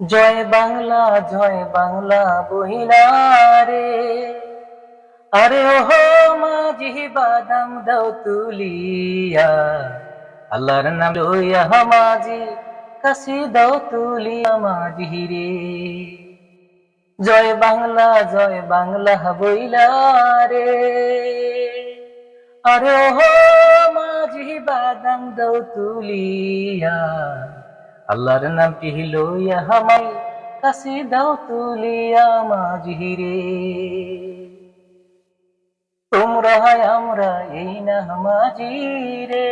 জয় বাংলা জয় বাংলা বহিলা রে। আরে ওহো, মাঝি বাদাম দাও তুলিয়া। আল্লাহর নাম লইয়া মাঝি, কাশি দাও তুলিয়া মাঝি রে। জয় বাংলা জয় বাংলা বইলা রে। আরে ওহো, মাঝি বাদাম দাও তুলিয়া। আল্লাহর নামটি লইয়া হামাই কাশি দাও তুলিয়া মাঝি রে তোমরা হয় আমরা এই না মাঝি রে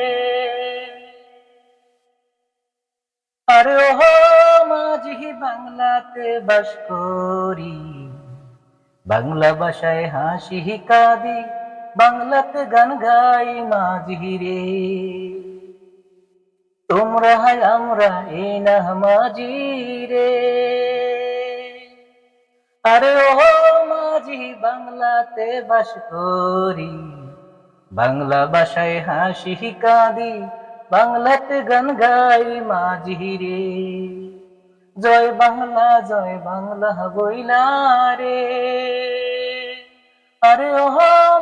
আরে ওহো মাঝি বাংলাতে বাস করি। বাংলা ভাষায় হাসি কাঁদি, বাংলাতে গান গাই মাঝি রে তোমরা হয় আমরা এই না মাঝি রে। আরে ও মাঝি, বাংলাতে বাস করি। বাংলা ভাষায় হাসি কাঁদি, বাংলাতে গান গাই মাঝি রে। জয় বাংলা জয় বাংলা বইলা রে। আরে ও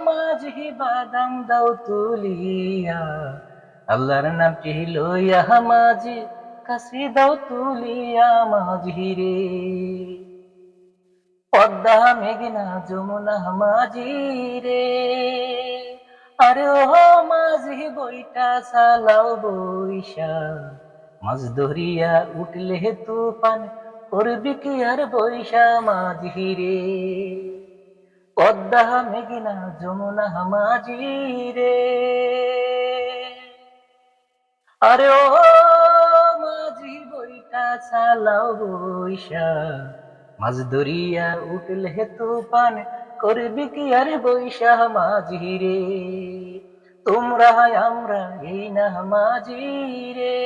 মাঝি, বাদাম দাও তুলিয়া আল্লাহর নামটি লইয়া মাঝি কাশি দাও তুলিয়া মাঝি রে। পদ্মা মেঘনা যমুনা মাঝি রে। আরে ও মাঝি বইটা সালাও বৈশা। মাছ ধরিয়া উঠলে তুফান করবি কি আর বৈশা মাঝি রে। পদ্মা মেঘনা যমুনা মাঝি রে। আরে ও মাঝি বইটা চালাও বৈশা। মাছ ধরিয়া উঠলে তুফান করবি কি আরে বৈশা মাঝি রে? তোমরা আমরা, এই না মাঝি রে।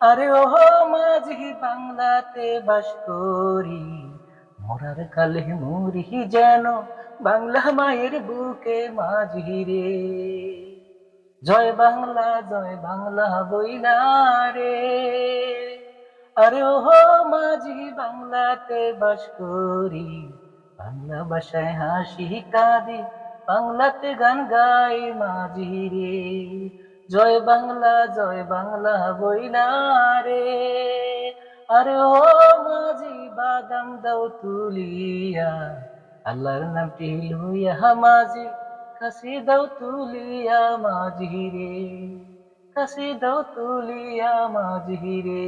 আরে ও মাঝি, বাংলাতে বাস করি। মরার কালে মরি যেন বাংলা মায়ের বুকে মাঝি রে। জয় বাংলা জয় বাংলা বইলা রে। আরে ও মাঝি বাংলাতে বাস করি। বাংলা ভাষায় হাসি কাঁদি, বাংলাতে গান গাই মাঝি রে। জয় বাংলা জয় বাংলা বইলা রে। আরে ও মাঝি বাদাম দাও তুলিয়া, আল্লাহর নামটি লইয়া মাঝি কাশি দাও তুলিয়া মাঝিরে কাশি দাও তুলিয়া মাঝি রে